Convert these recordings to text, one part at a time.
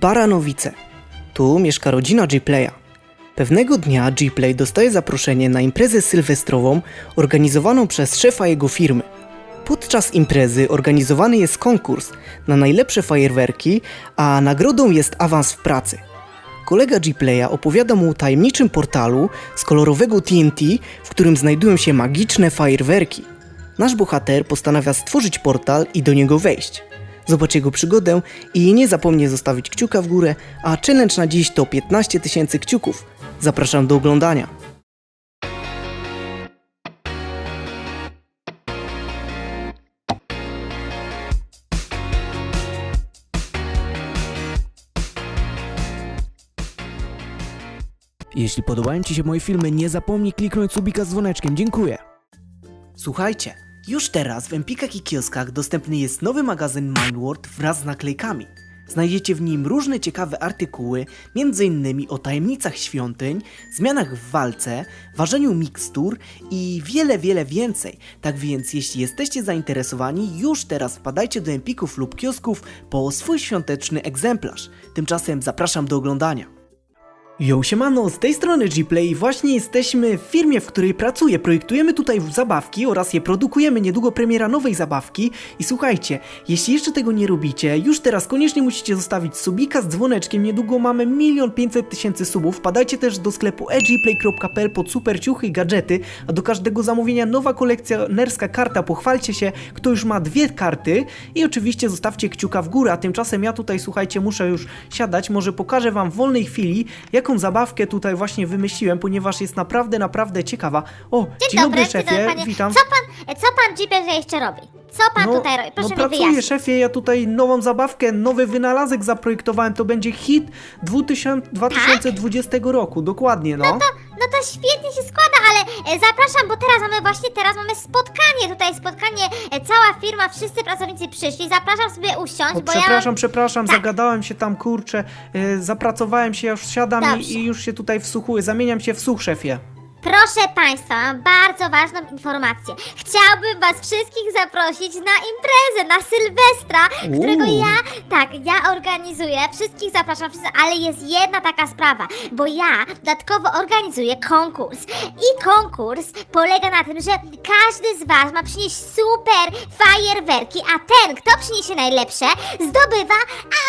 Baranowice. Tu mieszka rodzina G-Playa. Pewnego dnia G-Play dostaje zaproszenie na imprezę sylwestrową organizowaną przez szefa jego firmy. Podczas imprezy organizowany jest konkurs na najlepsze fajerwerki, a nagrodą jest awans w pracy. Kolega G-Playa opowiada mu o tajemniczym portalu z kolorowego TNT, w którym znajdują się magiczne fajerwerki. Nasz bohater postanawia stworzyć portal i do niego wejść. Zobacz jego przygodę i nie zapomnij zostawić kciuka w górę, a challenge na dziś to 15 tysięcy kciuków. Zapraszam do oglądania. Jeśli podobają Ci się moje filmy, nie zapomnij kliknąć subika z dzwoneczkiem. Dziękuję. Słuchajcie, już teraz w Empikach i kioskach dostępny jest nowy magazyn Mindworld wraz z naklejkami. Znajdziecie w nim różne ciekawe artykuły, m.in. o tajemnicach świątyń, zmianach w walce, ważeniu mikstur i wiele, wiele więcej. Tak więc, jeśli jesteście zainteresowani, już teraz wpadajcie do Empików lub kiosków po swój świąteczny egzemplarz. Tymczasem zapraszam do oglądania. Yo, siemano, z tej strony Gplay właśnie jesteśmy w firmie, w której pracuję. Projektujemy tutaj zabawki oraz je produkujemy. Niedługo premiera nowej zabawki. I słuchajcie, jeśli jeszcze tego nie robicie, już teraz koniecznie musicie zostawić subika z dzwoneczkiem. Niedługo mamy milion pięćset tysięcy subów. Wpadajcie też do sklepu edgyplay.pl pod super ciuchy i gadżety, a do każdego zamówienia nowa kolekcjonerska karta. Pochwalcie się, kto już ma dwie karty i oczywiście zostawcie kciuka w górę. A tymczasem ja tutaj, słuchajcie, muszę już siadać. Może pokażę wam w wolnej chwili, jaką zabawkę tutaj właśnie wymyśliłem, ponieważ jest naprawdę, naprawdę ciekawa. O, dzień, dobry, szefie, witam. Co pan, co pan Jeeper jeszcze robi? Co pan tutaj robi? Proszę no mi pracuję, wyjaśnić. szefie, ja tutaj nową zabawkę, nowy wynalazek zaprojektowałem, to będzie hit 2000, 2020 roku, dokładnie, no. No to, no to świetnie się składa, ale e, zapraszam, bo teraz mamy właśnie, teraz mamy spotkanie, tutaj spotkanie, e, cała firma, wszyscy pracownicy przyszli, zapraszam sobie usiąść, O, bo przepraszam, przepraszam, Tak. zagadałem się tam, kurczę, e, zapracowałem się, ja już siadam Dobrze. i, i już się tutaj wsłuchuję, zamieniam się w słuch, szefie. Proszę Państwa, mam bardzo ważną informację. Chciałbym Was wszystkich zaprosić na imprezę, na Sylwestra, którego Uuu. ja, tak, ja organizuję. Wszystkich zapraszam, wszyscy, ale jest jedna taka sprawa, bo ja dodatkowo organizuję konkurs. I konkurs polega na tym, że każdy z Was ma przynieść super fajerwerki, a ten, kto przyniesie najlepsze, zdobywa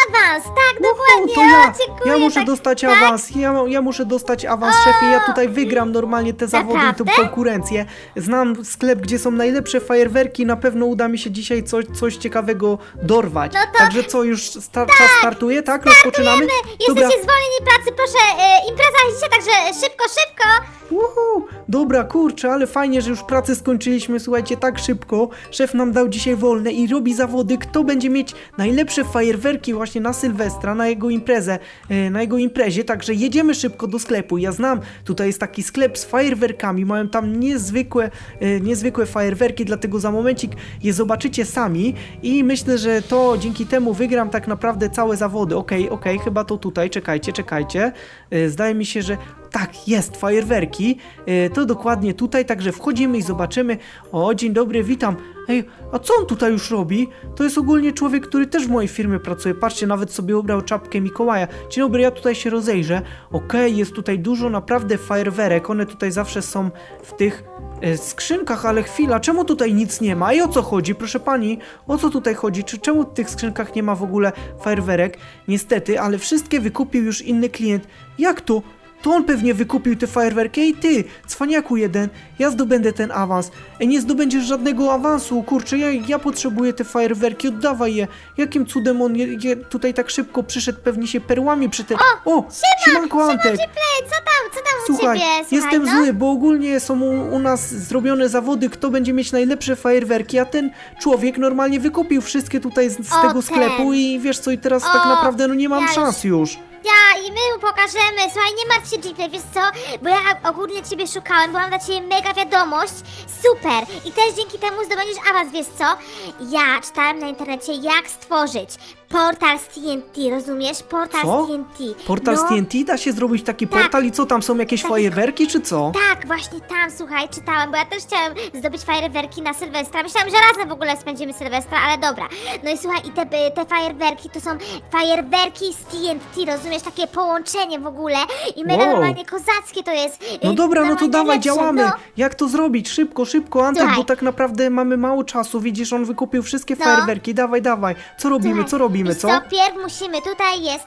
awans. Tak, dokładnie. to ja, o, dziękuję, ja muszę tak, dostać tak. awans, ja, ja muszę dostać awans, szefie, ja tutaj wygram normalnie te zawody i tą konkurencję. Znam sklep, gdzie są najlepsze fajerwerki, na pewno uda mi się dzisiaj coś, coś ciekawego dorwać. No to- Także co, już sta- czas startuje, tak? Rozpoczynamy? Jesteście zwolnieni pracy, proszę, e, impreza idzie, także szybko, szybko. Uhu, dobra, kurczę, ale fajnie, że już pracę skończyliśmy, słuchajcie, tak szybko. Szef nam dał dzisiaj wolne i robi zawody, kto będzie mieć najlepsze fajerwerki właśnie na Sylwestra, na jego imprezę, e, na jego imprezie, także jedziemy szybko do sklepu. Ja znam, tutaj jest taki sklep z fajerwerkami, mają tam niezwykłe, e, niezwykłe fajerwerki, dlatego za momencik je zobaczycie sami i myślę, że to dzięki temu wygram tak naprawdę całe zawody. Okej, okej, chyba to tutaj, czekajcie, czekajcie. E, Zdaje mi się, że tak, jest, fajerwerki. E, To dokładnie tutaj, także wchodzimy i zobaczymy. O, dzień dobry, witam. Ej, a co on tutaj już robi? To jest ogólnie człowiek, który też w mojej firmie pracuje. Patrzcie, nawet sobie ubrał czapkę Mikołaja. Dzień dobry, ja tutaj się rozejrzę. Okej, jest tutaj dużo naprawdę fajerwerek. One tutaj zawsze są w tych e, skrzynkach, ale chwila, czemu tutaj nic nie ma? I o co chodzi, proszę pani? O co tutaj chodzi? Czy czemu w tych skrzynkach nie ma w ogóle fajerwerek? Niestety, ale wszystkie wykupił już inny klient. Jak to? To on pewnie wykupił te fajerwerki. Ej ty, cwaniaku jeden, ja zdobędę ten awans. Ej, nie zdobędziesz żadnego awansu, kurczę, ja, ja potrzebuję te fajerwerki, oddawaj je. Jakim cudem on je, je tutaj tak szybko przyszedł, pewnie się perłami przy tym... O, siemanko Antek. Play, co tam, co tam Słuchaj, u ciebie? jestem no? zły, bo ogólnie są u, u nas zrobione zawody, kto będzie mieć najlepsze fajerwerki, a ten człowiek normalnie wykupił wszystkie tutaj z, z O, tego sklepu i wiesz co, i teraz O, tak naprawdę no nie mam ja już- szans już. Ja i my mu pokażemy. Słuchaj, nie martw się, Jeepley, wiesz co? Bo ja ogólnie ciebie szukałem, bo mam dla ciebie mega wiadomość. Super! I też dzięki temu zdobędziesz awans, wiesz co? Ja czytałem na internecie, jak stworzyć portal z TNT, rozumiesz? Portal Co? z TNT. Portal no, z TNT da się zrobić taki Tak. portal i co tam są jakieś Tak. fajerwerki czy co? Tak, właśnie tam, słuchaj, czytałam, bo ja też chciałam zdobyć fajerwerki na Sylwestra. Myślałam, że razem w ogóle spędzimy Sylwestra, ale dobra. No i słuchaj, i te, te fajerwerki to są fajerwerki z TNT, rozumiesz? Takie połączenie w ogóle i mega Wow. normalnie kozackie to jest. No y, dobra, no to dawaj, lepsze, działamy. No. Jak to zrobić? Szybko, szybko, Antek, Słuchaj. bo tak naprawdę mamy mało czasu. Widzisz, on wykupił wszystkie No. fajerwerki. Dawaj, dawaj. Co robimy, Słuchaj, co robimy, wiesz co? co? Pierw musimy, tutaj jest,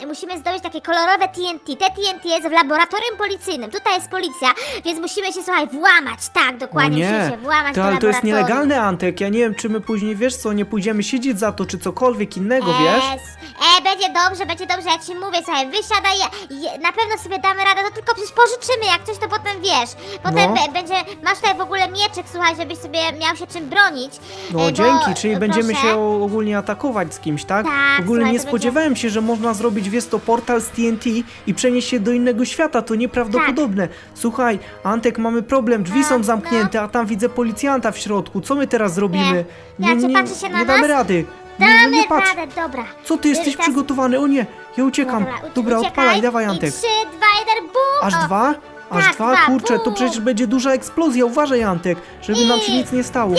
em, musimy zdobyć takie kolorowe TNT. Te TNT jest w laboratorium policyjnym. Tutaj jest policja, więc musimy się, słuchaj, włamać. Tak, O dokładnie, musimy się włamać to, do ale to jest laboratorium. nielegalne, Antek. Ja nie wiem, czy my później, wiesz co, nie pójdziemy siedzieć za to, czy cokolwiek innego, wiesz? Es, E, będzie dobrze, będzie dobrze, ja ci mówię, słuchaj, wysiadaj, je, na pewno sobie damy radę, to tylko przecież pożyczymy, jak coś to potem wiesz. Potem No. be, będzie, masz tutaj w ogóle mieczek, słuchaj, żebyś sobie miał się czym bronić. No e, bo, dzięki, czyli e, będziemy proszę. się ogólnie atakować z kimś, tak? Tak, w ogóle słuchaj, nie to spodziewałem się, że można zrobić, wiesz to, portal z TNT i przenieść się do innego świata, to nieprawdopodobne. Słuchaj, Antek, mamy problem, drzwi No, są zamknięte, a tam widzę policjanta w środku, co my teraz zrobimy? Nie. Ja cię patrzę się na nie damy nas? rady. Nie, no Damy nie patrz. radę, dobra. Co ty jesteś Teraz- przygotowany? O nie, ja uciekam. Dobra, Dobra, uciekaj. odpalaj, dawaj Antek. I trzy, dwa, jeden, bum! Aż O, dwa? Aż tak, dwa? dwa, Kurczę, to bum. przecież będzie duża eksplozja, uważaj Antek, żeby nam się I- nic nie stało.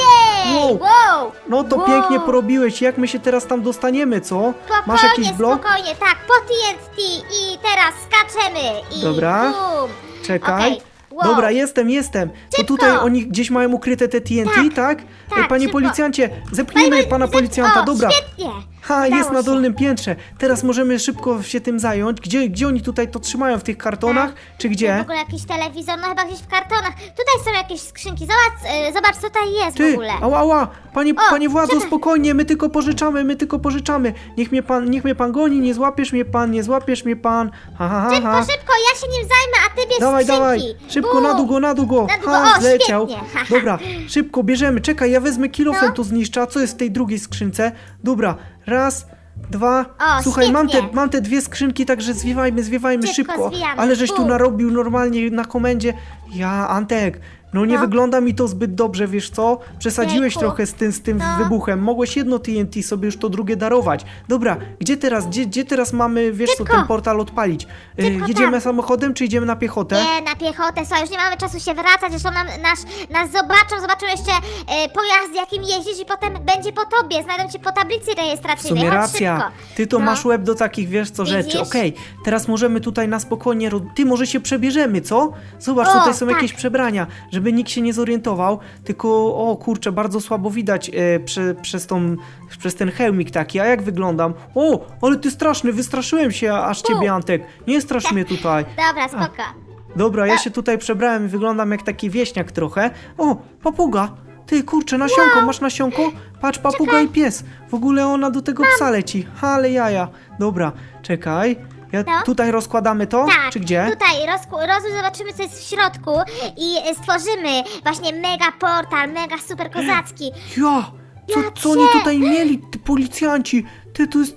Wow. wow! No to wow. pięknie porobiłeś, jak my się teraz tam dostaniemy, co? Spokojnie, Masz jakiś blok? spokojnie, tak, po TNT i teraz skaczemy i Dobra. bum! Czekaj. Okej, wow. Dobra, jestem, jestem. To Szybko. tutaj oni gdzieś mają ukryte te TNT, tak? Tak, tak, E, Panie szybko. policjancie, zepchnijmy pana Zep- policjanta, o, dobra. świetnie! Ha, Udało jest na się. dolnym piętrze. Teraz możemy szybko się tym zająć. Gdzie, gdzie oni tutaj to trzymają? W tych kartonach? Czy W gdzie? ogóle jakiś telewizor, no chyba gdzieś w kartonach. Tutaj są jakieś skrzynki, zobacz, e, zobacz co tutaj jest w Ty, ogóle. ała, ała, panie, O, panie władzo, czekaj. spokojnie, my tylko pożyczamy, my tylko pożyczamy. Niech mnie pan, niech mnie pan goni, nie złapiesz mnie pan, nie złapiesz mnie pan. Ha, ha, ha, Szybko, ha. szybko, ja się nim zajmę, a ty bierz Dawaj, skrzynki. dawaj, szybko Bum. na długo, na długo. Na długo, Ha, o, zleciał. świetnie. Dobra, szybko bierzemy. Czekaj, ja wezmę kilofem No. to zniszczę. A co jest w tej drugiej skrzynce? Dobra, raz, dwa. O, Słuchaj, mam te, świetnie. mam te dwie skrzynki, także zwiewajmy, zwiewajmy Szybko szybko. zwijamy, Ale żeś tu bum. narobił normalnie na komendzie. Ja, Antek. No nie No. wygląda mi to zbyt dobrze, wiesz co? Przesadziłeś Jejku. trochę z tym, z tym No. wybuchem. Mogłeś jedno TNT sobie już to drugie darować. Dobra, gdzie teraz, gdzie, gdzie teraz mamy, wiesz co, Szybko. ten portal odpalić? Szybko jedziemy tam. samochodem, czy idziemy na piechotę? Nie, na piechotę, słuchaj, już nie mamy czasu się wracać, zresztą nam, nasz, nas zobaczą, zobaczą jeszcze e, pojazd, jakim jeździsz i potem będzie po tobie, znajdą cię po tablicy W rejestracyjnej, sumie Chodź racja. szybko. Ty to No. masz łeb do takich, wiesz co, rzeczy. Widzisz? Okej, teraz możemy tutaj na spokojnie. ro- Ty może się przebierzemy, co? Zobacz, O, tutaj są tak. jakieś przebrania, żeby nikt się nie zorientował. Tylko, o kurczę, bardzo słabo widać e, prze, przez, tą, przez ten hełmik taki. A jak wyglądam? O, ale ty straszny, wystraszyłem się aż ciebie, U. Antek. Nie strasz mnie tutaj. Dobra, spoko. Dobra, ja się tutaj przebrałem i wyglądam jak taki wieśniak trochę. O, papuga! Ty, kurczę, nasionko, masz nasionko? Patrz, papuga i pies. W ogóle ona do tego psa leci. Ale jaja. Dobra, czekaj. Ja No. tutaj rozkładamy to? Tak, Czy gdzie? tutaj rozku- zobaczymy co jest w środku i e, stworzymy właśnie mega portal, mega super kozacki. Ja! Co, Ja co oni cię- tutaj mieli, ty policjanci? Ty, to jest...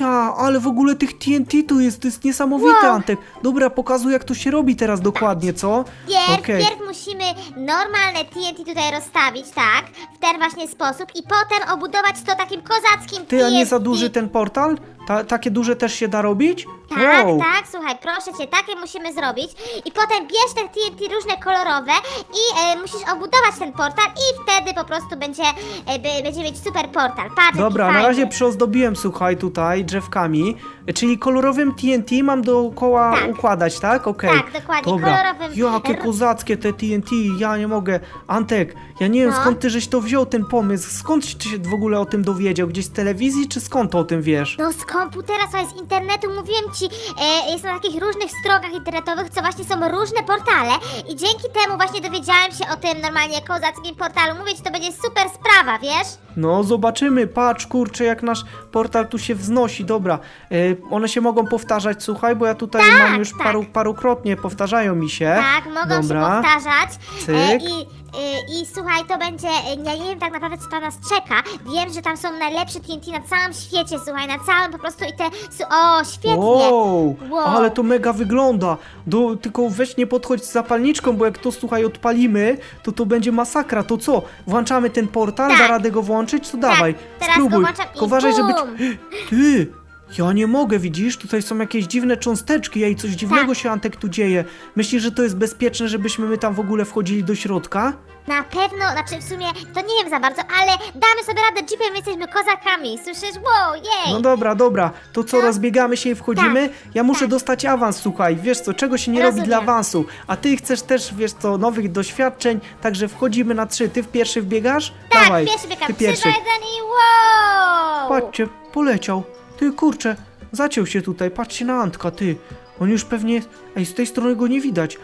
Ja, ale w ogóle tych TNT tu jest, to jest niesamowite, Wow. Antek. Dobra, pokazuj jak to się robi teraz dokładnie, co? Pierw, Okej. pierw musimy normalne TNT tutaj rozstawić, tak, w ten właśnie sposób i potem obudować to takim kozackim Ty, a nie TNT. za duży ten portal? Ta, takie duże też się da robić? Tak, Wow. tak, słuchaj, proszę cię, takie musimy zrobić. I potem bierz te TNT różne kolorowe i e, musisz obudować ten portal i wtedy po prostu będzie, e, będzie mieć super portal. Patrz, Dobra, na fajny. razie przyozdobiłem, słuchaj, tutaj drzewkami, czyli kolorowym TNT mam dookoła Tak. układać, tak? Okej. Tak, dokładnie, Dobra. kolorowym. Jakie kozackie te TNT, ja nie mogę. Antek, ja nie wiem No. skąd ty żeś to wziął, ten pomysł, skąd się w ogóle o tym dowiedział? Gdzieś z telewizji, czy skąd to o tym wiesz? No z komputera, słuchaj, z internetu, mówiłem ci, e, jest na takich różnych stronach internetowych, co właśnie są różne portale i dzięki temu właśnie dowiedziałem się o tym normalnie kozackim portalu. Mówię ci, to będzie super sprawa, wiesz? No, zobaczymy, patrz, kurczę, jak nasz portal tu się wznosi, dobra. E, one się mogą powtarzać, słuchaj, bo ja tutaj Tak, mam już tak. paru, parukrotnie, powtarzają mi się. Tak, mogą dobra. się powtarzać. Cyk. E, i, e, I słuchaj, to będzie. e, Ja nie wiem tak naprawdę, co tam nas czeka. Wiem, że tam są najlepsze TNT na całym świecie, słuchaj, na całym po prostu i te. su- O, świetnie! Wow, Wow. ale to mega wygląda. Do, tylko weź nie podchodź z zapalniczką, bo jak to słuchaj odpalimy, to to będzie masakra. To co? Włączamy ten portal, Tak. da radę go włączyć? To dawaj, teraz go spróbuj. włączam i Tylko uważaj, żeby bum. Ty, ja nie mogę, widzisz? Tutaj są jakieś dziwne cząsteczki, ej, coś dziwnego Tak. się, Antek, tu dzieje. Myślisz, że to jest bezpieczne, żebyśmy my tam w ogóle wchodzili do środka? Na pewno, znaczy w sumie to nie wiem za bardzo, ale damy sobie radę jeepem, jesteśmy kozakami, słyszysz? Wow, jej! No dobra, dobra, to co, No. rozbiegamy się i wchodzimy? Ja muszę tak. dostać awans, słuchaj, wiesz co, czego się nie robi Rozumiem. dla awansu, a ty chcesz też, wiesz co, nowych doświadczeń, także wchodzimy na trzy, ty w pierwszy wbiegasz? tak, Dawaj, pierwszy biegam, ty trzy, pierwszy. dwa, jeden i wow! Patrzcie, poleciał. Ty kurczę, zaciął się tutaj, patrzcie na Antka, ty. On już pewnie, ej, z tej strony go nie widać.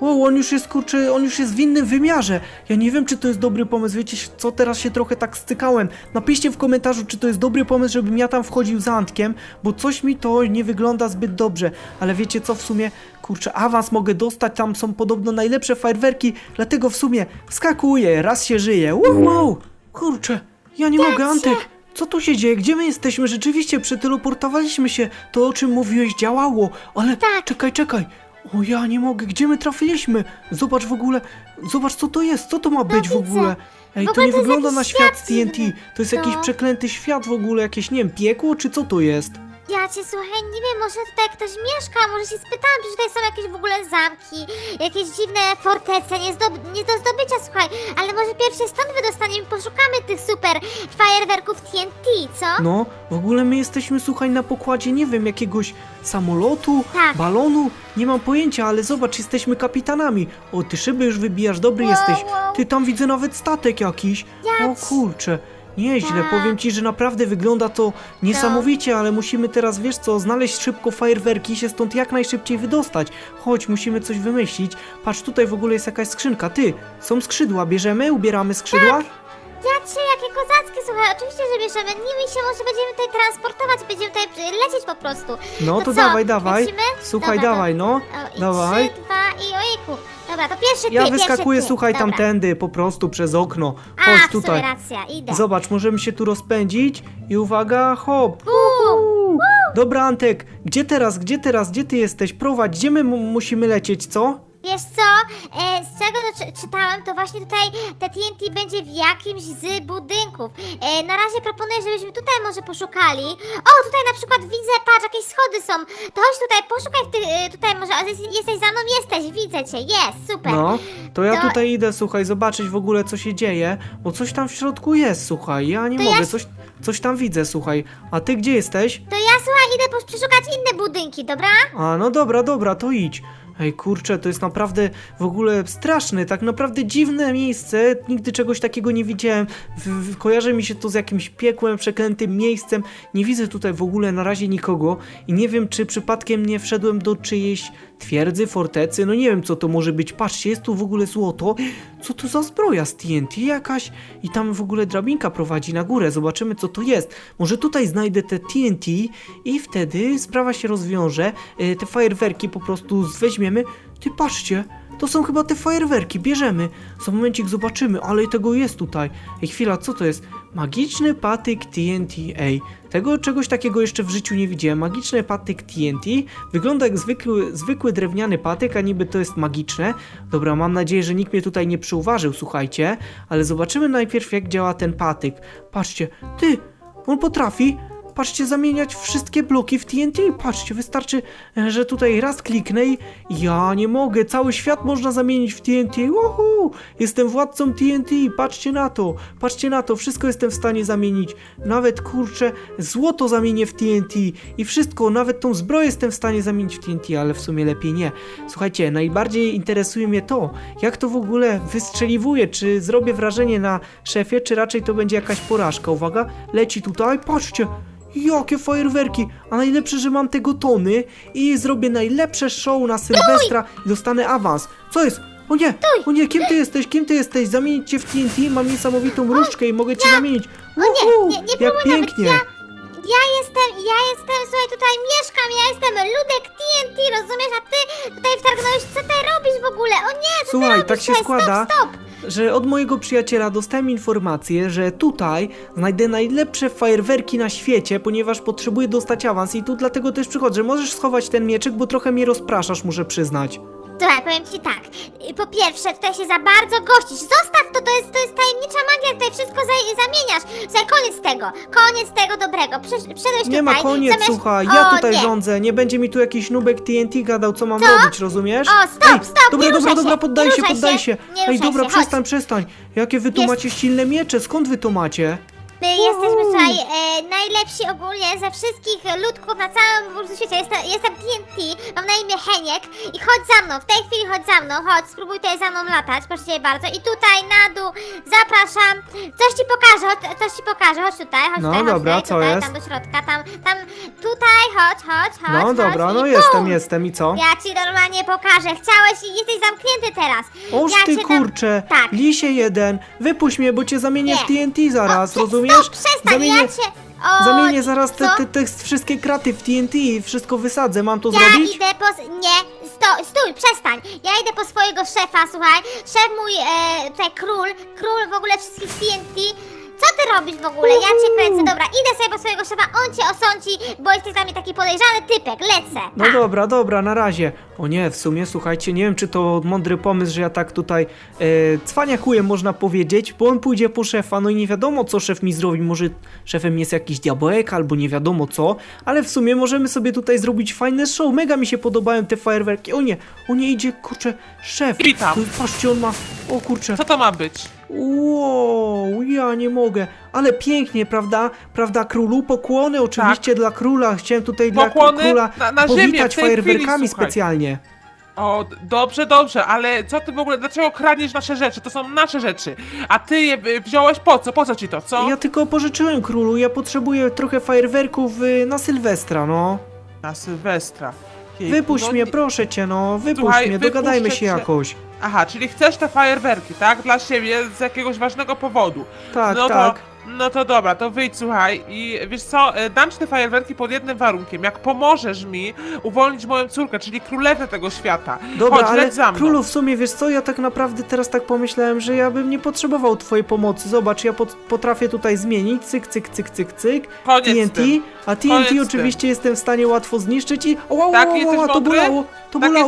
Wow, on już jest, kurczę, on już jest w innym wymiarze. Ja nie wiem, czy to jest dobry pomysł. Wiecie co, teraz się trochę tak stykałem. Napiszcie w komentarzu, czy to jest dobry pomysł, żebym ja tam wchodził za Antkiem, bo coś mi to nie wygląda zbyt dobrze. Ale wiecie co, w sumie, kurczę, awans mogę dostać, tam są podobno najlepsze fajerwerki, dlatego w sumie wskakuję, raz się żyje. Wow, wow, kurczę, ja nie mogę, Antek. Co tu się dzieje? Gdzie my jesteśmy? Rzeczywiście przeteleportowaliśmy się. To o czym mówiłeś działało, ale Tak. czekaj, czekaj. O ja nie mogę, gdzie my trafiliśmy? Zobacz w ogóle, zobacz co to jest, co to ma być w No widzę. ogóle? Ej, W to ogóle nie to jest wygląda na jakiś świat świat TNT. dziwny. To jest jakiś No. przeklęty świat w ogóle, jakieś, nie wiem, piekło, czy co to jest? Ja cię słuchaj, nie wiem, może tutaj ktoś mieszka, może się spytałam, czy tutaj są jakieś w ogóle zamki, jakieś dziwne fortece, nie, zdob- nie do zdobycia, słuchaj, ale może pierwszy stąd wydostaniemy, poszukamy tych super fajerwerków TNT, co? No, w ogóle my jesteśmy, słuchaj, na pokładzie, nie wiem, jakiegoś samolotu, Tak. balonu, nie mam pojęcia, ale zobacz, jesteśmy kapitanami. O, ty szyby już wybijasz, dobry Wow, jesteś. wow. Ty tam widzę nawet statek jakiś. Ja O kurczę. Nieźle, Tak. powiem ci, że naprawdę wygląda to niesamowicie, ale musimy teraz, wiesz co, znaleźć szybko fajerwerki i się stąd jak najszybciej wydostać. Chodź, musimy coś wymyślić. Patrz, tutaj w ogóle jest jakaś skrzynka. Ty, są skrzydła, bierzemy, ubieramy skrzydła? Cię, jakie kozackie, słuchaj, oczywiście, że bierzemy, nimi się może będziemy tutaj transportować, będziemy tutaj lecieć po prostu. No to co, dawaj, dawaj. lecimy? Słuchaj, Dobra, dawaj, no. O, i Dawaj. trzy, dwa i ojejku. Dobra, to pierwszy ty, Ja pierwszy wyskakuję, ty. słuchaj, Dobra. tamtędy, po prostu przez okno. A, Chodź w sumie tutaj. racja, idę. Zobacz, możemy się tu rozpędzić i uwaga, hop. Bum. Uuu. Dobra, Antek, gdzie teraz, gdzie teraz, gdzie ty jesteś? Prowadź, gdzie my mu- musimy lecieć, co? Wiesz co, e, z czego to czy, czytałem, to właśnie tutaj te TNT będzie w jakimś z budynków. E, na razie proponuję, żebyśmy tutaj może poszukali. O, tutaj na przykład widzę, patrz, jakieś schody są. To chodź tutaj, poszukaj w tych, e, tutaj może, jesteś- jesteś za mną, jesteś, widzę cię, jest, super. No, to ja To- tutaj idę, słuchaj, zobaczyć w ogóle, co się dzieje, bo coś tam w środku jest, słuchaj, ja nie To mogę, coś, coś tam widzę, słuchaj. A ty gdzie jesteś? To ja, słuchaj, idę pos- przeszukać inne budynki, dobra? A, no dobra, dobra, to idź. Ej, kurczę, to jest naprawdę w ogóle straszne, tak naprawdę dziwne miejsce. Nigdy czegoś takiego nie widziałem. W, w, kojarzy mi się to z jakimś piekłem, przeklętym miejscem. Nie widzę tutaj w ogóle na razie nikogo i nie wiem, czy przypadkiem nie wszedłem do czyjejś twierdzy, fortecy. No nie wiem, co to może być. Patrzcie, jest tu w ogóle złoto. Co to za zbroja z TNT jakaś? I tam w ogóle drabinka prowadzi na górę. Zobaczymy, co to jest. Może tutaj znajdę te TNT i wtedy sprawa się rozwiąże. E, Te fajerwerki po prostu weźmiemy. Ty patrzcie, to są chyba te fajerwerki, bierzemy. Za momencik zobaczymy, ale tego jest tutaj. Ej, chwila, co to jest? Magiczny patyk TNT. Ej, tego czegoś takiego jeszcze w życiu nie widziałem. Magiczny patyk TNT. Wygląda jak zwykły, zwykły drewniany patyk, a niby to jest magiczne. Dobra, mam nadzieję, że nikt mnie tutaj nie przyuważył, słuchajcie. Ale zobaczymy najpierw, jak działa ten patyk. Patrzcie, ty, on potrafi patrzcie, zamieniać wszystkie bloki w TNT. Patrzcie, wystarczy, e, że tutaj raz kliknę i ja nie mogę. Cały świat można zamienić w TNT. Uhu! Jestem władcą TNT. Patrzcie na to. Patrzcie na to. Wszystko jestem w stanie zamienić. Nawet, kurczę, złoto zamienię w TNT. I wszystko, nawet tą zbroję jestem w stanie zamienić w TNT, ale w sumie lepiej nie. Słuchajcie, najbardziej interesuje mnie to, jak to w ogóle wystrzeliwuje. Czy zrobię wrażenie na szefie, czy raczej to będzie jakaś porażka. Uwaga, leci tutaj. Patrzcie. Jakie fajerwerki! A najlepsze, że mam tego tony i zrobię najlepsze show na Sylwestra i dostanę awans. Co jest? O nie! O nie, kim ty jesteś? Kim ty jesteś? Zamienić cię w TNT? Mam niesamowitą różdżkę i mogę cię zamienić. O nie, Uhu, nie, nie Jak próbuj nawet, pięknie! ja, ja jestem, ja jestem, słuchaj, tutaj mieszkam, ja jestem Ludek TNT, rozumiesz, a ty tutaj wtargnąłeś, co ty robisz w ogóle? O nie, co Słuchaj, ty robisz? tak się Słuchaj, składa, Stop, stop. Że od mojego przyjaciela dostałem informację, że tutaj znajdę najlepsze fajerwerki na świecie, ponieważ potrzebuję dostać awans i tu dlatego też przychodzę. Możesz schować ten mieczyk, bo trochę mnie rozpraszasz, muszę przyznać. Słuchaj, powiem ci tak. Po pierwsze, tutaj się za bardzo gościsz. Zostaw to, to jest, to jest tajemnicza magia, tutaj wszystko za, zamieniasz. Słuchaj, koniec tego. Koniec tego dobrego. Przysz, przyszedłeś Nie tutaj. ma koniec, zamiast... słuchaj, o, ja tutaj nie. rządzę, nie będzie mi tu jakiś nubek TNT gadał, co mam Co? robić, rozumiesz? O, stop, Ej, stop, Dobra, nie dobra, ruszaj dobra, się, poddaj nie się, ruszaj poddaj się, się. nie Ej, ruszaj dobra, się, chodź. przestań, przestań. Jakie wy tu Jest- macie silne miecze, skąd wy to macie? My jesteśmy, słuchaj, e, najlepsi ogólnie ze wszystkich ludków na całym po prostu świecie. Jestem, jestem TNT, mam na imię Heniek i chodź za mną, w tej chwili chodź za mną, chodź, spróbuj tutaj za mną latać, proszę cię bardzo. I tutaj na dół, zapraszam, coś ci pokażę, chodź, coś ci pokażę, chodź tutaj, chodź No, tutaj, chodź dobra, tutaj, co tutaj, jest? tam do środka, tam, tam, tutaj, chodź, chodź, chodź, No chodź dobra, i no bum! jestem, jestem i co? Ja ci normalnie pokażę, chciałeś i jesteś zamknięty teraz. Oż ja ty cię tam- kurcze, Tak. lisie jeden, wypuść mnie, bo cię zamienię w Nie. TNT zaraz, O, rozumiesz? Stop, przestań, Zamienię, ja cię... O, zamienię zaraz te, co? te, te wszystkie kraty w TNT i wszystko wysadzę, mam to Ja zrobić? idę po... Nie, sto, stój, przestań. Ja idę po swojego szefa, słuchaj. Szef mój, e, król, król w ogóle wszystkich TNT. Co ty robisz w ogóle? Ja cię kręcę, dobra, idę sobie po swojego szefa, on cię osądzi, bo jesteś dla mnie taki podejrzany typek, lecę. No pa. dobra, dobra, na razie. O nie, w sumie, słuchajcie, nie wiem, czy to mądry pomysł, że ja tak tutaj e, cwaniakuję, można powiedzieć, bo on pójdzie po szefa, no i nie wiadomo, co szef mi zrobi, może szefem jest jakiś diabełek, albo nie wiadomo co, ale w sumie możemy sobie tutaj zrobić fajne show, mega mi się podobają te fajerwerki, o nie, o nie, idzie, kurczę, szef. Witam. Patrzcie, on ma, o kurczę, Co to ma być? Wow, ja nie mogę. Ale pięknie, prawda? Prawda, królu? Pokłony oczywiście dla króla. Chciałem tutaj dla Tak. Pokłony króla na- na ziemię, powitać w tej fajerwerkami chwili, słuchaj. specjalnie. O, d- dobrze, dobrze, ale co ty w ogóle, dlaczego kraniesz nasze rzeczy? To są nasze rzeczy. A ty je y, wziąłeś po co? Po co ci to, co? Ja tylko pożyczyłem królu, ja potrzebuję trochę fajerwerków y, na Sylwestra, no. Na Sylwestra. Jejku, Wypuść no mnie, nie- proszę cię, no. Wypuść Słuchaj, mnie, dogadajmy wypuszczę się cię. jakoś. Aha, czyli chcesz te fajerwerki, tak? Dla siebie, z jakiegoś ważnego powodu. Tak, no tak. To, no to dobra, to wyjdź, słuchaj. I wiesz co, e, dam ci te fajerwerki pod jednym warunkiem. Jak pomożesz mi uwolnić moją córkę, czyli królewnę tego świata. Dobra, Chodź, ale za mną. królu, w sumie wiesz co, ja tak naprawdę teraz tak pomyślałem, że ja bym nie potrzebował twojej pomocy. Zobacz, ja pot potrafię tutaj zmienić, cyk, cyk, cyk, cyk, cyk, Koniec TNT, tym. a TNT Koniec z tym. oczywiście jestem w stanie łatwo zniszczyć i... O, o, o, o, o, bolało,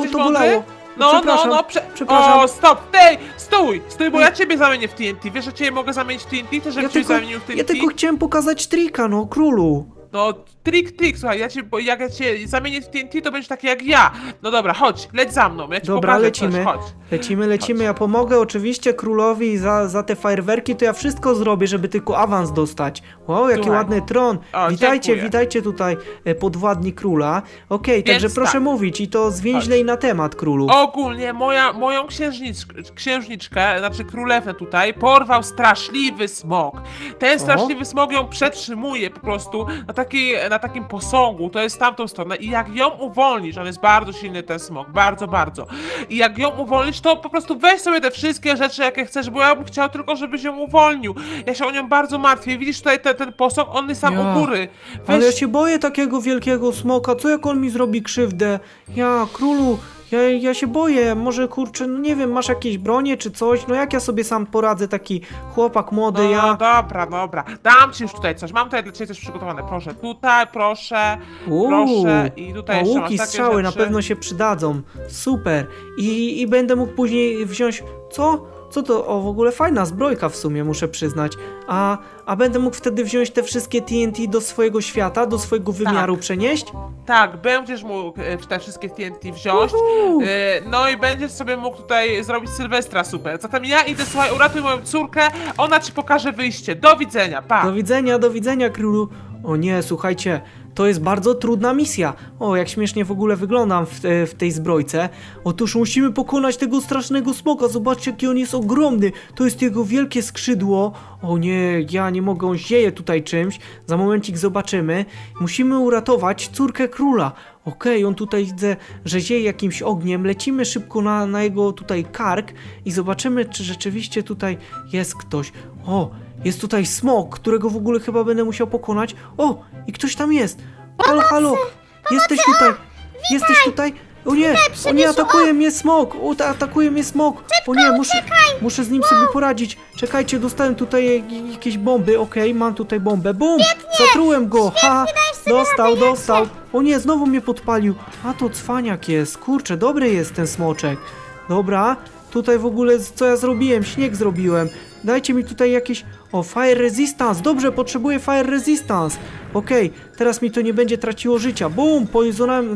jesteś to mądry? bolało. No, no, przepraszam, no, prze... przepraszam. O, stop, tej, stój, stój, bo ja ciebie zamienię w TNT. Wiesz, że ciebie mogę zamienić w TNT, to żebym Ja cię tylko, zamienił w TNT? ja tylko chciałem pokazać trika, no, królu. No, trik, trik, słuchaj, ja cię, bo jak ja cię zamienię w TNT, to będziesz taki jak ja. No dobra, chodź, leć za mną, ja ci Dobra, pokażę lecimy. coś, chodź. Lecimy, lecimy, ja pomogę oczywiście królowi za, za te fajerwerki, to ja wszystko zrobię, żeby tylko awans dostać. Wow, jaki Słuchaj. ładny tron. O, witajcie, dziękuję. witajcie tutaj e, podwładni króla. Okej, Więc także proszę tak. mówić i to zwięźlej na temat królu. Ogólnie moja, moją księżniczkę, księżniczkę, znaczy królewnę tutaj, porwał straszliwy smok. Ten straszliwy smok ją przetrzymuje po prostu na, takiej, na takim posągu, to jest tamtą stronę i jak ją uwolnisz, on jest bardzo silny ten smok, bardzo, bardzo. I jak ją uwolnisz, to po prostu weź sobie te wszystkie rzeczy, jakie chcesz, bo ja bym chciał tylko, żebyś ją uwolnił. Ja się o nią bardzo martwię. Widzisz tutaj ten, ten posąg, on jest tam Ja. u góry. Weź... Ale ja się boję takiego wielkiego smoka, co jak on mi zrobi krzywdę? Ja, królu, ja, ja się boję, może kurczę, no nie wiem, masz jakieś bronie czy coś? No jak ja sobie sam poradzę, taki chłopak młody, No ja... dobra, dobra. Dam ci już tutaj coś. Mam tutaj dla ciebie coś przygotowane. Proszę, tutaj, proszę. Uuu, proszę. I tutaj jeszcze łuki, takie strzały na rzeczy. pewno się przydadzą. Super. I, I będę mógł później wziąć. Co? Co to? O, w ogóle fajna zbrojka w sumie, muszę przyznać. A, a będę mógł wtedy wziąć te wszystkie TNT do swojego świata, do swojego wymiaru przenieść? Tak, będziesz mógł e, te wszystkie TNT wziąć. Uhu. E, No i będziesz sobie mógł tutaj zrobić Sylwestra super. Zatem ja idę, słuchaj, uratuj moją córkę. Ona ci pokaże wyjście. Do widzenia, pa. Do widzenia, do widzenia, królu. O nie, słuchajcie, to jest bardzo trudna misja. O, jak śmiesznie w ogóle wyglądam w, w tej zbrojce. Otóż musimy pokonać tego strasznego smoka. Zobaczcie, jaki on jest ogromny. To jest jego wielkie skrzydło. O nie, ja nie mogę, on zieje tutaj czymś. Za momencik zobaczymy. Musimy uratować córkę króla. Okej, on tutaj widzę, że zieje jakimś ogniem. Lecimy szybko na, na jego tutaj kark i zobaczymy, czy rzeczywiście tutaj jest ktoś. O, jest tutaj smok, którego w ogóle chyba będę musiał pokonać. O, i ktoś tam jest. Halo, halo. Jesteś tutaj. Jesteś tutaj. O nie, o nie, atakuje mnie smok! O, ta- atakuje mnie smok! O nie, muszę, muszę z nim sobie poradzić. Czekajcie, dostałem tutaj jak- jakieś bomby, okej, mam tutaj bombę. Bum! Zatrułem go! Ha! Dostał, dostał! O nie, znowu mnie podpalił. A to cwaniak jest. Kurczę, dobry jest ten smoczek. Dobra, tutaj w ogóle co ja zrobiłem? Śnieg zrobiłem. Dajcie mi tutaj jakieś... O, fire resistance! Dobrze, potrzebuję fire resistance. Okej, teraz mi to nie będzie traciło życia. Bum!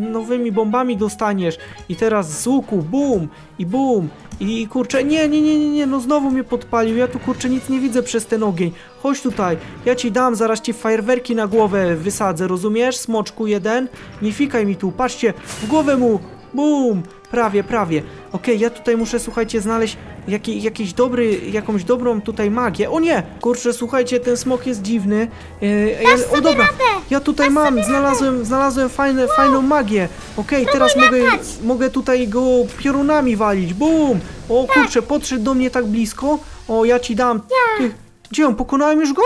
nowymi bombami dostaniesz. I teraz z łuku, bum! I bum! I, kurczę, nie, nie, nie, nie, nie, no znowu mnie podpalił. Ja tu kurczę nic nie widzę przez ten ogień. Chodź tutaj, ja ci dam, zaraz ci fajerwerki na głowę wysadzę, rozumiesz? Smoczku jeden. Nie fikaj mi tu, patrzcie, w głowę mu! Bum! Prawie, prawie. Okej, ja tutaj muszę, słuchajcie, znaleźć jaki, jakiś dobry, jakąś dobrą tutaj magię. O nie! Kurczę, słuchajcie, ten smok jest dziwny. Yy, o dobra, ja tutaj mam, znalazłem, znalazłem fajne, fajną magię. Okej, teraz mogę, latać. mogę tutaj go piorunami walić. Bum! O kurczę, podszedł do mnie tak blisko. O, ja ci dam. Ty, gdzie on? Pokonałem już go?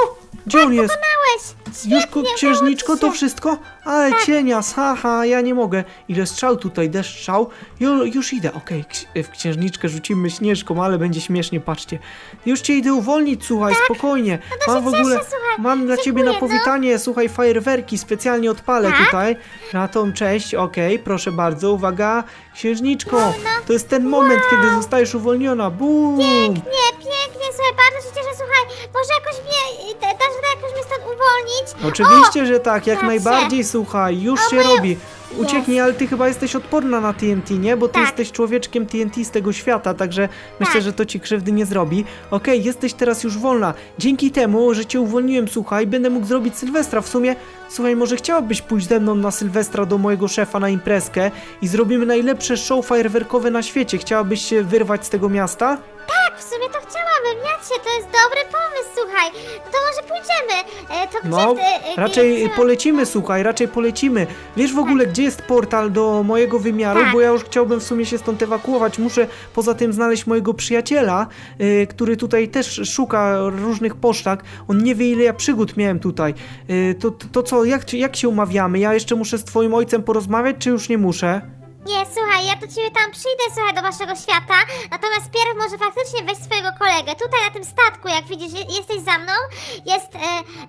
Gdzie on jest? Świetnie, księżniczko, udało to ci się. wszystko? Ale cienias, haha, ja nie mogę. Ile strzał tutaj, deszcz strzał. Ju, już idę, okej, ksi- w księżniczkę rzucimy śnieżką, ale będzie śmiesznie, patrzcie. Już cię idę uwolnić, słuchaj, spokojnie. to mam się w ogóle, cieszę, słuchaj. mam dla ciebie na Dziękuję, no. powitanie, słuchaj, fajerwerki specjalnie odpalę Tak? tutaj. Na tą cześć, okej, proszę bardzo, uwaga. Księżniczko, No, to jest ten moment, kiedy zostajesz uwolniona. Bum! Nie, słuchaj, bardzo się cieszę, słuchaj, może jakoś mnie, y, dasz radę jakoś mnie stąd uwolnić? Oczywiście, że tak, jak Patrzę. najbardziej, słuchaj, już O, się moje- robi. Ucieknij, ale ty chyba jesteś odporna na TNT, nie? Bo ty Tak. jesteś człowieczkiem TNT z tego świata, także myślę, Tak. że to ci krzywdy nie zrobi. Okej, jesteś teraz już wolna. Dzięki temu, że cię uwolniłem, słuchaj, będę mógł zrobić Sylwestra. W sumie, słuchaj, może chciałabyś pójść ze mną na Sylwestra do mojego szefa na imprezkę i zrobimy najlepsze show fajerwerkowe na świecie. Chciałabyś się wyrwać z tego miasta? Tak, w sumie to chciałabym, Jacie, to jest dobry pomysł, słuchaj, no to może pójdziemy, e, to No, gdzie... e, e, raczej gdzie- polecimy, słuchaj, raczej polecimy. Wiesz w ogóle, gdzie jest portal do mojego wymiaru? Tak. Bo ja już chciałbym w sumie się stąd ewakuować. Muszę poza tym znaleźć mojego przyjaciela, y, który tutaj też szuka różnych poszlak. On nie wie, ile ja przygód miałem tutaj. Y, to, to, to co, jak, jak się umawiamy? Ja jeszcze muszę z twoim ojcem porozmawiać, czy już nie muszę? Nie, słuchaj, ja do ciebie tam przyjdę, słuchaj, do waszego świata, natomiast pierw może faktycznie weź swojego kolegę. Tutaj na tym statku, jak widzisz, je- jesteś za mną, jest e,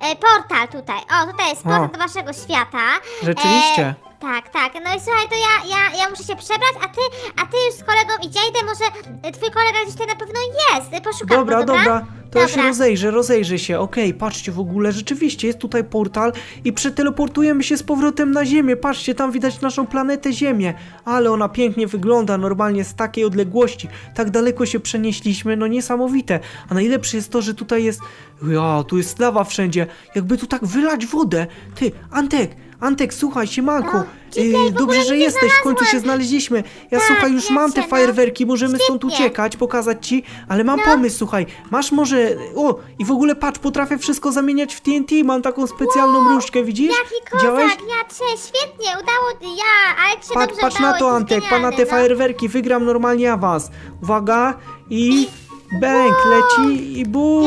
e, portal tutaj. O, tutaj jest portal O. do waszego świata. Rzeczywiście. E, tak, tak. No i słuchaj, to ja, ja, ja muszę się przebrać, a ty, a ty już z kolegą idzie, idę, może e, twój kolega gdzieś tutaj na pewno jest. E, Poszukam Dobra, go, dobra? dobra. To ja się Dobra. rozejrzę, rozejrzę się. Okej, patrzcie w ogóle, rzeczywiście jest tutaj portal i przeteleportujemy się z powrotem na Ziemię. Patrzcie, tam widać naszą planetę Ziemię. Ale ona pięknie wygląda normalnie z takiej odległości. Tak daleko się przenieśliśmy, no niesamowite. A najlepsze jest to, że tutaj jest... Ja, tu jest lawa wszędzie. Jakby tu tak wylać wodę. Ty, Antek, Antek, słuchaj, siemanko. No, Ciplej, w ogóle dobrze, że jesteś, w końcu się znalazłem. znaleźliśmy. Ja Tak, słuchaj, już mam te no. fajerwerki, możemy stąd Świetnie. uciekać, pokazać ci, ale mam No. pomysł, słuchaj, masz może, o, i w ogóle patrz, potrafię wszystko zamieniać w TNT, mam taką specjalną różdżkę, widzisz? Jaki Widziałeś? kozak, Jacie, świetnie, udało, ja, ale ci się Patrz, dobrze patrz udało, na to, jesteś Antek, pa na genialny, te no. fajerwerki, wygram normalnie awans. Uwaga, i bęk leci i bum!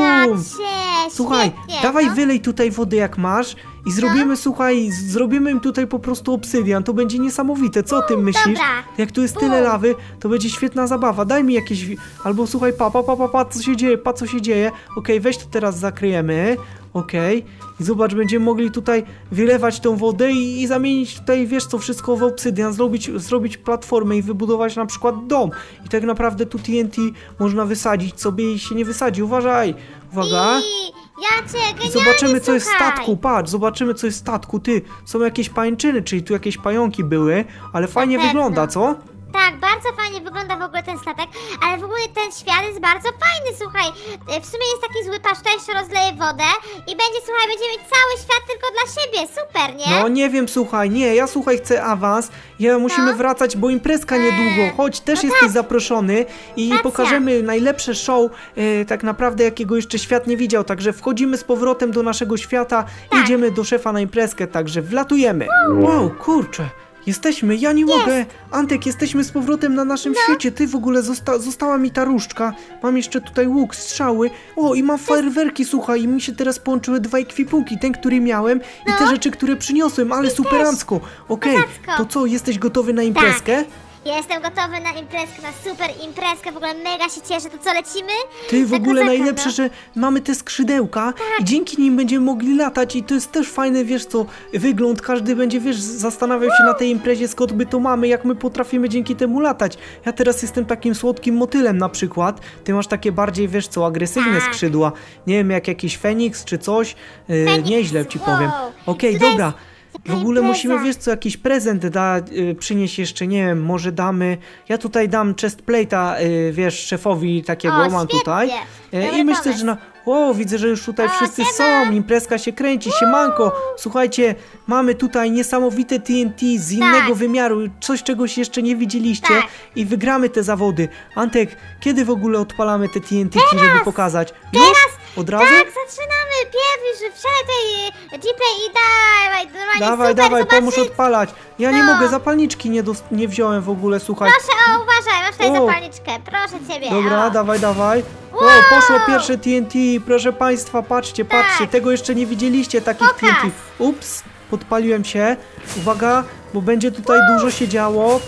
Słuchaj, świetnie, dawaj no. wylej tutaj wody jak masz i zrobimy, słuchaj, z- zrobimy im tutaj po prostu obsydian, to będzie niesamowite, co o tym myślisz? dobra. Jak tu jest tyle Bum. lawy, to będzie świetna zabawa, daj mi jakieś, wi- albo słuchaj, pa, pa, pa, pa, pa, co się dzieje, pa, co się dzieje, okej, weź to teraz zakryjemy, okej, i zobacz, będziemy mogli tutaj wylewać tą wodę i, i zamienić tutaj, wiesz co, wszystko w obsydian, zrobić, zrobić platformę i wybudować na przykład dom. I tak naprawdę tu TNT można wysadzić sobie i się nie wysadzi, uważaj, uwaga. I Jacie, I zobaczymy co jest w statku, patrz, zobaczymy co jest w statku, ty, są jakieś pańczyny, czyli tu jakieś pająki były, ale fajnie pewno. wygląda, co? Tak, bardzo fajnie wygląda w ogóle ten statek, ale w ogóle ten świat jest bardzo fajny, słuchaj. E, W sumie jest taki zły paszcza, jeszcze rozleje wodę i będzie, słuchaj, będziemy mieć cały świat tylko dla siebie, super, nie? No nie wiem, słuchaj, nie, ja słuchaj chcę awans, ja musimy No. wracać, bo imprezka niedługo, chodź, też no jesteś zaproszony i Racja. pokażemy najlepsze show, e, tak naprawdę jakiego jeszcze świat nie widział, także wchodzimy z powrotem do naszego świata, Tak. idziemy do szefa na imprezkę, także wlatujemy. Wow, kurczę. Jesteśmy, ja nie mogę! Antek, jesteśmy z powrotem na naszym No. świecie. Ty w ogóle zosta została mi ta różdżka. Mam jeszcze tutaj łuk, strzały. O, i mam fajerwerki, słuchaj, i mi się teraz połączyły dwa ekwipunki. Ten, który miałem i te No. rzeczy, które przyniosłem, ale superancko. Okej, Kozacko. to co, jesteś gotowy na imprezkę? Jestem gotowy na imprezkę, na super imprezkę, w ogóle mega się cieszę. To co, lecimy? Ty w Na ogóle kozaka, najlepsze, no. że mamy te skrzydełka i dzięki nim będziemy mogli latać i to jest też fajny, wiesz co, wygląd. Każdy będzie, wiesz, zastanawiał się na tej imprezie, skąd my to mamy, jak my potrafimy dzięki temu latać. Ja teraz jestem takim słodkim motylem na przykład. Ty masz takie bardziej, wiesz co, agresywne Tak. skrzydła. Nie wiem, jak jakiś Feniks czy coś. Yy, Feniks, nieźle ci wow. powiem. Okej, Tutaj dobra. jest W ogóle musimy, wiesz co, jakiś prezent da, y, przynieść jeszcze, nie wiem, może damy, ja tutaj dam chest plate'a, y, wiesz, szefowi takiego O, mam świetnie. tutaj. Y, Dobry I myślę, pomysł. że na, o, widzę, że już tutaj O, wszyscy siema. są, imprezka się kręci, siemanko. Słuchajcie, mamy tutaj niesamowite TNT z innego Tak. wymiaru, coś czegoś jeszcze nie widzieliście Tak. i wygramy te zawody. Antek, kiedy w ogóle odpalamy te TNT, żeby pokazać? Już? Od razu? Tak, zaczynamy! Pierwszy, wsiadaj tutaj, G-Play i dawaj, normalnie Dawaj, super, dawaj, zobaczyć. pomóż odpalać. Ja nie No. mogę, zapalniczki nie, dos- nie wziąłem w ogóle, słuchaj. Proszę, o, uważaj, masz tutaj O. zapalniczkę, proszę ciebie. Dobra, o. dawaj, dawaj. Wow! O, poszło pierwsze TNT, proszę państwa, patrzcie, Tak. patrzcie, tego jeszcze nie widzieliście, takich Pokaz. TNT. Ups, podpaliłem się. Uwaga, bo będzie tutaj dużo się działo.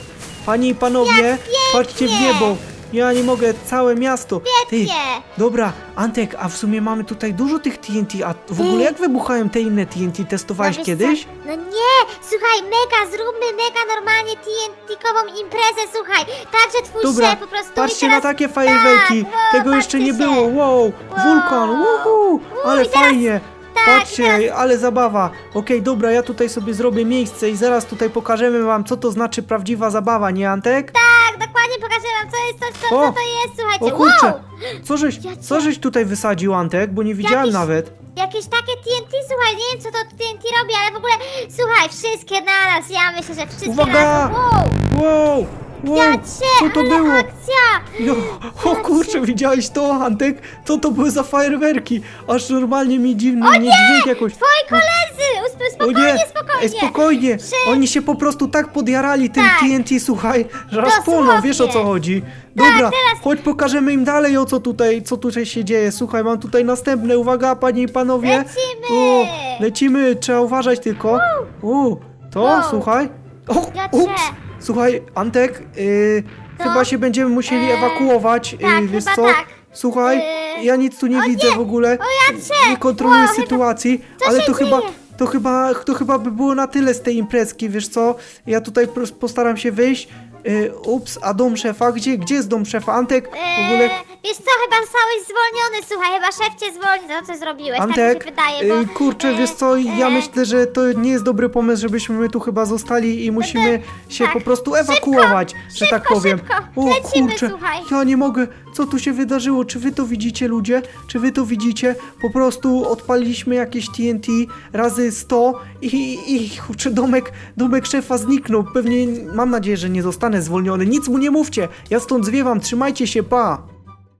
Panie i panowie, patrzcie w niebo. Ja nie mogę, całe miasto. Ty, dobra, Antek, a w sumie mamy tutaj dużo tych TNT, a w ogóle jak wybuchają te inne TNT? Testowałeś No wiesz kiedyś? Co? No nie, słuchaj, mega, zróbmy mega normalnie TNT-kową imprezę, słuchaj. Tak, że twój Dobra, szef po prostu patrzcie i na teraz... takie fajerwerki. Tak, wow, Tego jeszcze nie było. Wow, wulkan, uhu, ale i teraz- fajnie. tak, Patrzcie, teraz- ale zabawa. Okej, dobra, ja tutaj sobie zrobię miejsce i zaraz tutaj pokażemy wam, co to znaczy prawdziwa zabawa, nie Antek? Tak, pokażę wam, co jest to, co, O, co to jest, słuchajcie. O kurczę, Wow! co żeś, Ja cię- co żeś tutaj wysadził, Antek? Bo nie widziałem Jakiś- nawet. Jakieś takie TNT, słuchaj, nie wiem co to TNT robi, ale w ogóle, słuchaj, wszystkie na nas, ja myślę, że wszystkie Uwaga! na nas. Wow! Wow, wow, co to było? akcja! Jo, o kurczę, widziałeś to, Antek? Co to były za fajerwerki? Aż normalnie mi dziwny nie, dźwięk jakoś. Twoi koledzy! Usp- O spokojnie, nie! spokojnie! Ej, spokojnie! Przy- Oni się po prostu tak podjarali tym Tak. TNT, słuchaj, że aż Dosłownie. płoną, wiesz o co chodzi. Dobra, teraz- chodź pokażemy im dalej o co tutaj, co tutaj się dzieje. Słuchaj, mam tutaj następne, uwaga panie i panowie. Lecimy! O, lecimy, trzeba uważać tylko. O, to, Wow. słuchaj. O, ups! Słuchaj, Antek, yy, Co? chyba się będziemy musieli Eee, ewakuować, tak, yy, wiesz chyba co? tak. Słuchaj, Eee, ja nic tu nie o widzę nie, w ogóle. o ja. Nie kontroluję Wow, chyba- sytuacji, Co ale się to chyba, dzieje? to chyba, to chyba by było na tyle z tej imprezki, wiesz co? Ja tutaj pros- postaram się wyjść. Yy, ups, a dom szefa? Gdzie, gdzie jest dom szefa? Antek, w ogóle... Eee, wiesz co, chyba zostałeś zwolniony, słuchaj, chyba szef cię zwolni za to, co zrobiłeś, tak mi Antek, się wydaje, bo... yy, kurczę, wiesz co, ja eee, myślę, że to nie jest dobry pomysł, żebyśmy tu chyba zostali i musimy się tak. po prostu ewakuować, że tak szybko, powiem. szybko. Lecimy, kurczę, słuchaj. ja nie mogę, co tu się wydarzyło? Czy wy to widzicie ludzie? Czy wy to widzicie? Po prostu odpaliliśmy jakieś TNT razy 100 i, i kurczę, domek, domek szefa zniknął. Pewnie, mam nadzieję, że nie zostanę zwolniony. Nic mu nie mówcie, ja stąd zwiewam, trzymajcie się, pa!